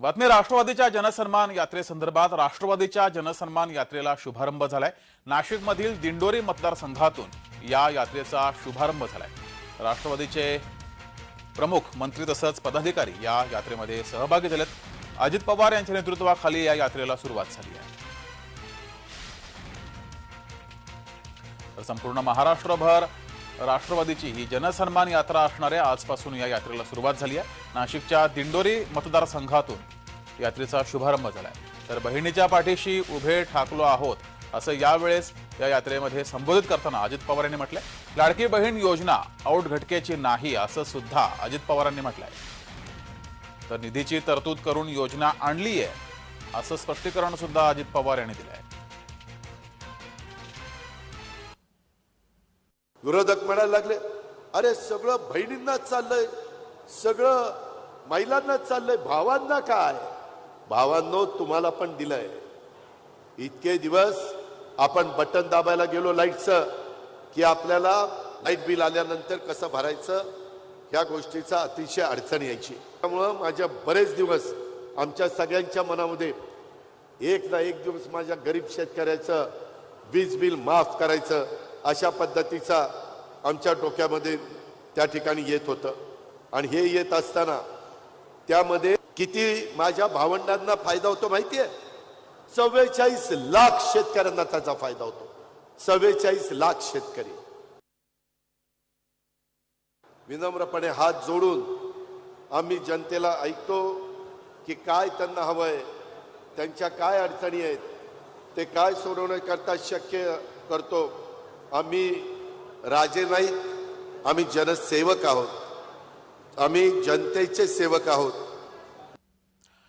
बातमी राष्ट्रवादीच्या जनसन्मान यात्रेसंदर्भात राष्ट्रवादीच्या जनसन्मान यात्रेला शुभारंभ झालाय. नाशिकमधील दिंडोरी मतदारसंघातून या यात्रेचा शुभारंभ झालाय. राष्ट्रवादीचे प्रमुख मंत्री तसंच पदाधिकारी या यात्रेमध्ये सहभागी झालेत. अजित पवार यांच्या नेतृत्वाखाली या यात्रेला सुरुवात झाली आहे. तर संपूर्ण महाराष्ट्रभर राष्ट्रवादीची ही जनसन्मान यात्रा असणाऱ्या आजपासून या यात्रेला सुरुवात झाली आहे. नाशिकच्या दिंडोरी मतदारसंघातून यात्रेचा शुभारंभ झालाय. तर बहिणीच्या पाठीशी उभे ठाकलो आहोत असं यावेळेस या यात्रेमध्ये संबोधित करताना अजित पवार यांनी म्हटलंय. लाडकी बहीण योजना औट घटकेची नाही असं सुद्धा अजित पवारांनी म्हटलंय. तर निधीची तरतूद करून योजना आणली आहे असं स्पष्टीकरण सुद्धा अजित पवार यांनी दिलं आहे विरोधक म्हणायला लागले अरे सगळं बहिणींनाच चाललंय सगळं महिलांनाच चाललंय भावांना काय? भावांनो तुम्हाला पण दिलंय. इतके दिवस आपण बटन दाबायला गेलो लाईटचं की आपल्याला लाइट बिल आल्यानंतर कसं भरायचं ह्या गोष्टीचा अतिशय अडचण यायची. त्यामुळं माझ्या बरेच दिवस आमच्या सगळ्यांच्या मनामध्ये एक ना एक दिवस माझ्या गरीब शेतकऱ्याचं वीज बिल माफ करायचं अशा पद्धतीचा आमच्या डोक्यामध्ये त्या ठिकाणी येत होतं. आणि हे येत असताना त्यामध्ये किती माझ्या भावंडांना फायदा होतो माहिती आहे चव्वेचाळीस लाख शेतकऱ्यांना त्याचा फायदा होतो. चव्वेचाळीस लाख शेतकरी. विनम्रपणे हात जोडून आम्ही जनतेला ऐकतो की काय त्यांना हवंय त्यांच्या काय अडचणी आहेत ते काय सोडवण्याकरता शक्य करतो आम्ही राजे नाहीत आम्ही जनसेवक आहोत. आम्ही जनतेचे सेवक आहोत.